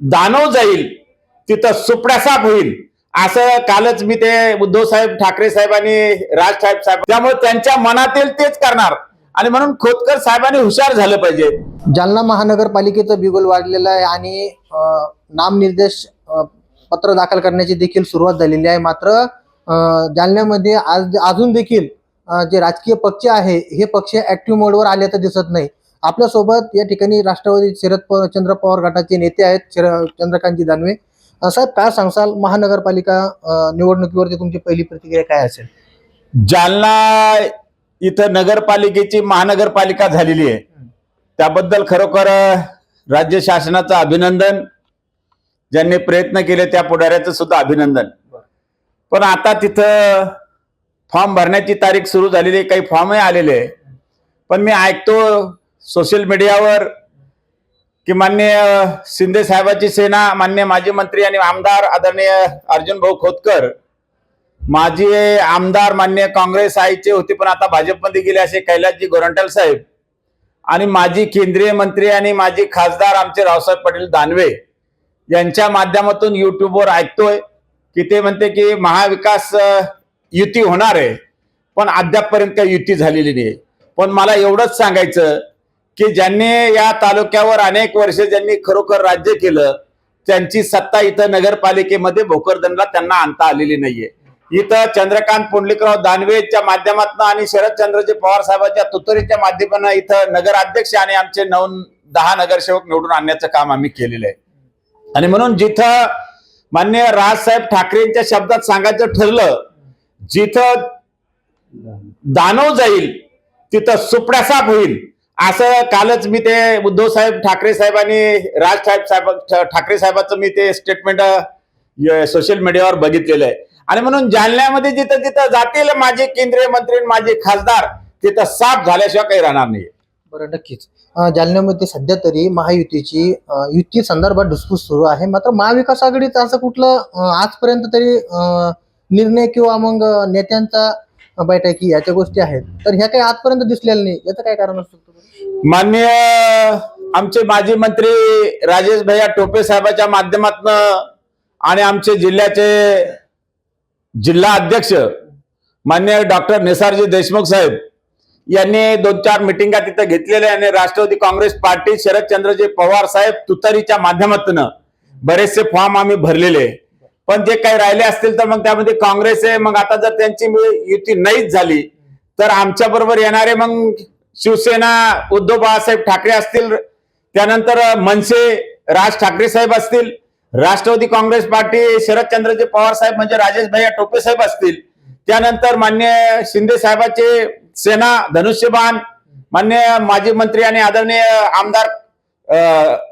दानव जाईल तिथं सुपड्यासाप होईल. असं कालच मी ते उद्धव साहेब ठाकरे साहेब आणि राज साहेब साहेब त्यामुळे त्यांच्या मनातील तेच करणार. आणि म्हणून खोतकर साहेबांनी हुशार झालं पाहिजे. जालना महानगरपालिकेचं बिगुल वाढलेलं आहे आणि नामनिर्देश पत्र दाखल करण्याची देखील सुरुवात झालेली आहे. मात्र जालन्यामध्ये आज अजून देखील जे राजकीय पक्ष आहे हे पक्ष ऍक्टिव्ह मोडवर आले तर दिसत नाही. आपल्यासोबत या ठिकाणी राष्ट्रवादी शरद पवार चंद्र पवार गटाचे नेते आहेत शर- चंद्रकांतजी दानवे. साहेब काय सांगसाल? महानगरपालिका निवडणुकीवरती तुमची पहिली प्रतिक्रिया काय असेल? जालना इथं नगरपालिकेची महानगरपालिका झालेली आहे. त्याबद्दल खरोखर राज्य शासनाचं अभिनंदन ज्यांनी प्रयत्न केले त्या पुढाऱ्याचं सुद्धा अभिनंदन. पण आता तिथं फॉर्म भरण्याची तारीख सुरू झालेली आहे. काही फॉर्मही आलेले आहे. पण मी ऐकतो सोशल मीडियावर की मान्य शिंदे साहेबाची सेना मान्य माजी मंत्री आणि आमदार आदरणीय अर्जुन भाऊ खोतकर माजी आमदार मान्य काँग्रेस आईचे होते पण आता भाजपमध्ये गेले असे कैलासजी गोरंटल साहेब आणि माजी केंद्रीय मंत्री आणि माजी खासदार आमचे रावसाहेब पाटील दानवे यांच्या माध्यमातून युट्यूबवर ऐकतोय की ते म्हणते की महाविकास युती होणार आहे पण अद्यापपर्यंत काही युती झालेली नाही. पण मला एवढंच सांगायचं की ज्यांनी या तालुक्यावर अनेक वर्ष ज्यांनी खरोखर राज्य केलं त्यांची सत्ता इथं नगरपालिकेमध्ये भोकरदनला त्यांना आणता आलेली नाहीये. इथं चंद्रकांत पुंडलिकराव दानवेच्या माध्यमातून आणि शरदचंद्रजी पवार साहेबांच्या तुतरीच्या माध्यमानं इथं नगराध्यक्ष आणि आमचे नऊ दहा नगरसेवक निवडून आणण्याचं काम आम्ही केलेलं आहे. आणि म्हणून जिथं मान्य राजसाहेब ठाकरेंच्या शब्दात सांगायचं ठरलं जिथं दानव जाईल तिथं सुपड्यासाप होईल असं कालच मी ते उद्धव साहेब ठाकरे साहेब आणि राज साहेब साहेब ठाकरे साहेबाचं मी ते स्टेटमेंट सोशल मीडियावर बघितलेलं आहे. आणि म्हणून जालन्यामध्ये जिथं जिथं जातील माझे केंद्रीय मंत्री माझे खासदार तिथं साफ झाल्याशिवाय काही राहणार नाही बरं नक्कीच. जालन्यामध्ये सध्या तरी महायुतीची युती संदर्भात डुसफूस सुरू आहे. मात्र महाविकास आघाडीचं असं कुठलं आजपर्यंत तरी निर्णय किंवा मग नेत्यांचा बैठकी याच्या गोष्टी आहेत. तर ह्या काही आजपर्यंत दिसलेल्या नाही. याचं काय कारण असू शकतो? मान्य आमचे माजी मंत्री राजेश भैया टोपे साहेबाच्या माध्यमातून आणि आमचे जिल्ह्याचे जिल्हा अध्यक्ष मान्य डॉक्टर निसारजी देशमुख साहेब यांनी दोन चार मिटिंगा तिथं घेतलेल्या आणि राष्ट्रवादी काँग्रेस पार्टी शरदचंद्रजी पवार साहेब तुतारीच्या माध्यमातून बरेचसे फॉर्म आम्ही भरलेले. आहे. पण जे काही राहिले असतील तर मग त्यामध्ये काँग्रेस आहे मग आता जर त्यांची युती नाहीच झाली तर आमच्या बरोबर येणारे मग शिवसेना उद्धव बाळासाहेब ठाकरे असतील त्यानंतर मनसे राज ठाकरे साहेब असतील राष्ट्रवादी काँग्रेस पार्टी शरदचंद्रजी पवार साहेब म्हणजे राजेश भैया टोपे साहेब असतील त्यानंतर मान्य शिंदे साहेबाचे सेना धनुष्यबाण मान्य माजी मंत्री आणि आदरणीय आमदार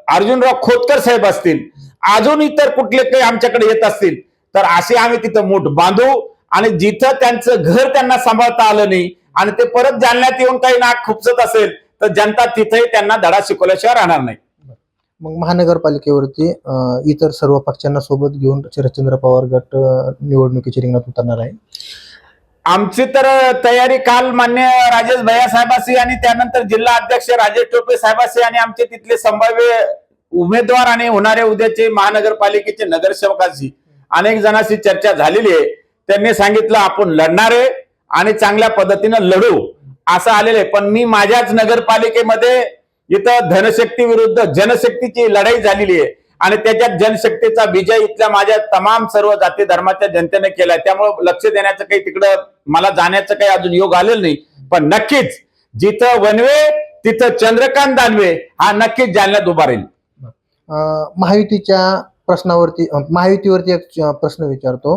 अर्जुनराव खोतकर साहेब असतील अजून इतर कुठले काही आमच्याकडे येत असतील तर असे आम्ही तिथं मूठ बांधू आणि जिथं त्यांचं घर त्यांना सांभाळता आलं नाही आणि ते परत जालन्यात येऊन काही नाक खुपसत असेल तर जनता तिथेही त्यांना धडा शिकवल्याशिवाय राहणार नाही. मग महानगरपालिकेवरती इतर सर्व पक्षांना सोबत घेऊन शरदचंद्र पवार गट निवडणुकीच्या रिंगणात उतरणार आहे? आमची तर तयारी काल मान्य राजेश भैया साहेबाशी आणि त्यानंतर जिल्हा अध्यक्ष राजेश टोपे साहेबाशी आणि आमचे तिथले संभाव्य उमेदवार आणि होणारे उद्याचे महानगरपालिकेचे नगरसेवकाशी अनेक जणांशी चर्चा झालेली आहे. त्यांनी सांगितलं आपण लढणार आहे आणि चांगल्या पद्धतीनं लढू. असं आलेलं आहे. पण मी माझ्याच नगरपालिकेमध्ये इथं धनशक्ती विरुद्ध जनशक्तीची लढाई झालेली आहे. आणि त्याच्यात जनशक्तीचा विजय इथल्या माझ्या तमाम सर्व जाती धर्माच्या जनतेने केलाय. त्यामुळे लक्ष देण्याचं काही तिकडं मला जाण्याचं काही अजून योग आलेलं नाही. पण नक्कीच जिथं वनवे तिथं चंद्रकांत दानवे हा नक्कीच जालन्यात उभा राहील. महायुतीच्या प्रश्नावरती महायुतीवरती एक प्रश्न विचारतो.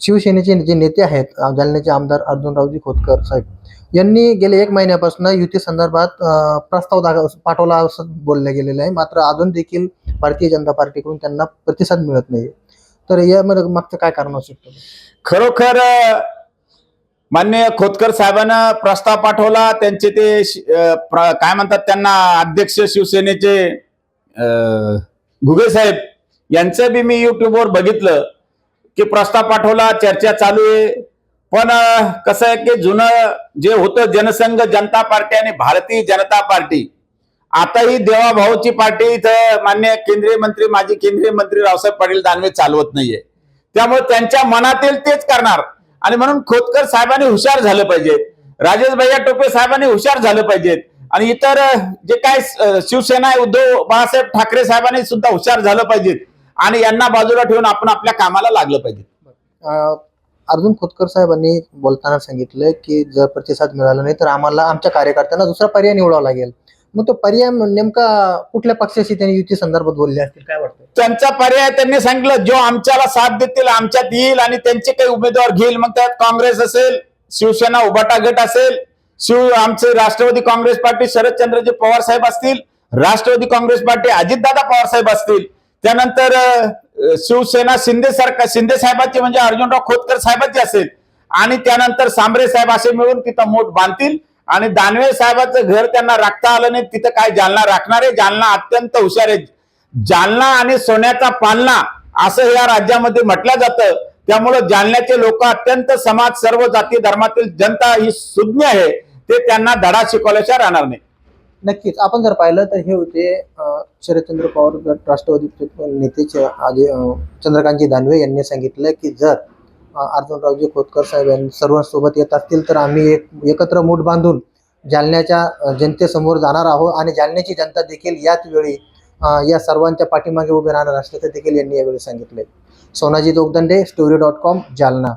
शिवसेनेचे जे नेते आहेत जालन्याचे आमदार अर्जुनरावजी खोतकर साहेब यांनी गेले एक महिन्यापासून युती संदर्भात प्रस्ताव दाख पाठवला असं बोललं गेलेलं आहे. मात्र अजून देखील भारतीय जनता पार्टीकडून त्यांना प्रतिसाद मिळत नाही तर यामध्ये मागचं काय कारण असू शकतं? खरोखर माननीय मान्य खोतकर साहेबांना प्रस्ताव पाठवला. त्यांचे ते शि- प्र- काय म्हणतात त्यांना अध्यक्ष शिवसेनेचे घुगे साहेब यांचं बी मी युट्यूबवर बघितलं की प्रस्ताव पाठवला चर्चा चालू आहे. पण कसं आहे की जुनं जे होतं जनसंघ जनता पार्टी आणि भारतीय जनता पार्टी आताही देवाभाऊची पार्टी इथं मान्य केंद्रीय मंत्री माजी केंद्रीय मंत्री रावसाहेब पाटील दानवे चालवत नाहीये. त्यामुळे त्यांच्या मनातील तेच करणार. आणि म्हणून खोतकर साहेबांनी हुशार झालं पाहिजे. राजेश भैया टोपे साहेबांनी हुशार झालं पाहिजेत आणि इतर जे काय शिवसेना आहे, उद्धव बाळासाहेब ठाकरे साहेबांनी सुद्धा हुशार झालं पाहिजेत आणि यांना बाजूला ठेवून आपण आपल्या कामाला लागलं पाहिजे. अं, अर्जुन खोतकर साहेबांनी बोलताना सांगितलं की जर प्रतिसाद मिळाला नाही तर आम्हाला आमच्या कार्यकर्त्यांना दुसरा पर्याय निवडावा लागेल. मग तो पर्याय नेमका कुठल्या पक्षाशी त्यांनी युती संदर्भात बोलले असतील? काय वाटतं त्यांचा पर्याय त्यांनी सांगितलं जो आमच्याला साथ देतील आमच्यात येईल आणि त्यांचे काही उमेदवार घेईल. मग त्यात काँग्रेस असेल शिवसेना उभाटा गट असेल शिव आमचे राष्ट्रवादी काँग्रेस पार्टी शरदचंद्रजी पवार साहेब असतील राष्ट्रवादी काँग्रेस पार्टी अजितदादा पवार साहेब असतील. त्यानंतर शिवसेना शिंदे सरकार शिंदे साहेबांची म्हणजे अर्जुनराव खोतकर साहेबांची असेल. आणि त्यानंतर सांबरे साहेब असे मिळून तिथं मोठ बांधतील. आणि दानवे साहेबाचं घर त्यांना राखता आलं नाही तिथं काय जालना राखणार आहे? जालना अत्यंत हुशार आहे. जालना आणि सोन्याचा पालना असं या राज्यामध्ये म्हटलं जातं. त्यामुळं जालन्याचे लोक अत्यंत समाज सर्व जाती धर्मातील जनता ही सुज्ञ आहे. ते त्यांना धडा शिकवल्याशिवाय राहणार नाही. नक्कीच. आपण जर पाहिलं तर हे होते शरदचंद्र पवार राष्ट्रवादी राष्ट्रवादीचे नेतेचे आजे चंद्रकांतजी दानवे यांनी सांगितलं की जर अर्जुनरावजी खोतकर साहेब यांनी सर्वांसोबत येत असतील तर आम्ही एक एकत्र मूठ बांधून जालन्याच्या जनतेसमोर जाणार आहोत आणि जालन्याची जनता देखील याच वेळी या सर्वांच्या पाठीमागे उभे राहणार असल्याचं देखील यांनी यावेळी सांगितले. Sonaji Dogdande story dot com Jalna.